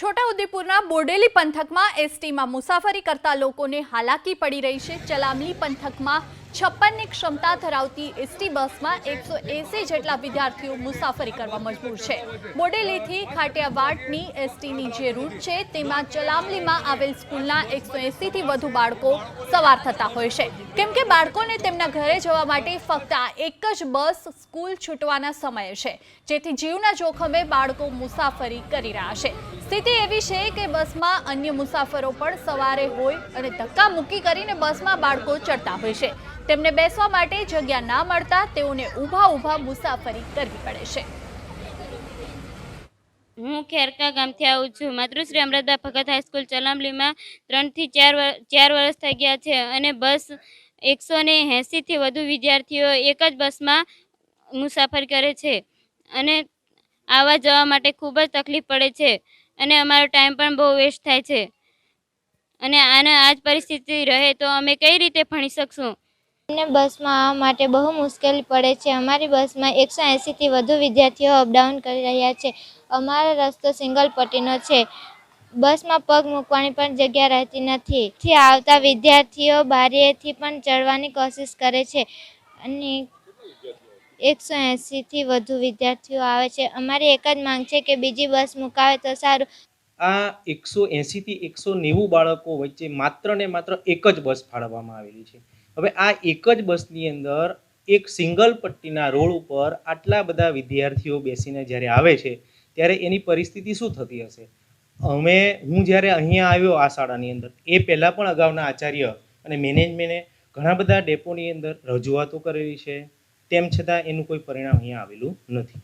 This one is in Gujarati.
છોટાઉદેપુરના બોડેલી પંથકમાં એસટીમાં મુસાફરી કરતા લોકોને હાલાકી પડી રહી છે. ચલામલી પંથકમાં છપ્પનની ક્ષમતા ધરાવતી એસટી બસમાં એકસો એસી જેટલા વિદ્યાર્થીઓ મુસાફરી કરવા મજબૂર છે. બોડેલીથી ખાટિયાવાડની એસટીની જે રૂટ છે, તેમાં ચલામલીમાં આવેલ સ્કૂલના એકસો એસીથી વધુ બાળકો સવાર થતા હોય છે. કેમ કે બાળકોને તેમના ઘરે જવા માટે ફક્ત આ એક જ બસ સ્કૂલ છૂટવાના સમયે છે. જેથી જીવના જોખમે બાળકો મુસાફરી કરી રહ્યા છે. સ્થિતિ એવી છે કે બસમાં અન્ય મુસાફરો પણ સવારે હોય અને ધક્કા મૂકી કરીને બસમાં બાળકો ચડતા હોય છે. તેમને બેસવા માટે જગ્યા ના મળતા તેઓને ઊભા ઊભા મુસાફરી કરવી પડે છે. હું ખેરકા ગામથી આવું છું. માતૃશ્રી અમૃતબા ભગત હાઈસ્કૂલ ચલામલીમાં ત્રણથી ચાર ચાર વર્ષ થઈ ગયા છે અને બસ એકસો ને એંસીથી વધુ વિદ્યાર્થીઓ એક જ બસમાં મુસાફરી કરે છે અને આવવા જવા માટે ખૂબ જ તકલીફ પડે છે અને અમારો ટાઈમ પણ બહુ વેસ્ટ થાય છે. અને આને આ પરિસ્થિતિ રહે તો અમે કઈ રીતે ભણી શકશું? અમને બસમાં આવવા માટે બહુ મુશ્કેલી પડે છે. અમારી બસમાં એકસો એંસીથી વધુ વિદ્યાર્થીઓ અપડાઉન કરી રહ્યા છે. અમારો રસ્તો સિંગલ પટ્ટીનો છે. બસમાં પગ મૂકવાની પણ જગ્યા રહેતી નથી. થી આવતા વિદ્યાર્થીઓ બારીએથી પણ ચડવાની કોશિશ કરે છે. અને એકસો એંસીથી વધુ વિદ્યાર્થીઓ આવે છે. અમારી એક જ માંગ છે કે બીજી બસ મુકાવે તો સારું. આ એકસો એંસીથી એકસો નેવું બાળકો વચ્ચે માત્ર ને માત્ર એક જ બસ ફાળવવામાં આવેલી છે. હવે આ એક જ બસની અંદર એક સિંગલ પટ્ટીના રોડ ઉપર આટલા બધા વિદ્યાર્થીઓ બેસીને જ્યારે આવે છે, ત્યારે એની પરિસ્થિતિ શું થતી હશે? અમે, હું જ્યારે અહીંયા આવ્યો આ શાળાની અંદર, એ પહેલાં પણ અગાઉના આચાર્ય અને મેનેજમેન્ટે ઘણા બધા ડેપોની અંદર રજૂઆતો કરેલી છે. તેમ છતાં એનું કોઈ પરિણામ અહીંયા આવેલું નથી.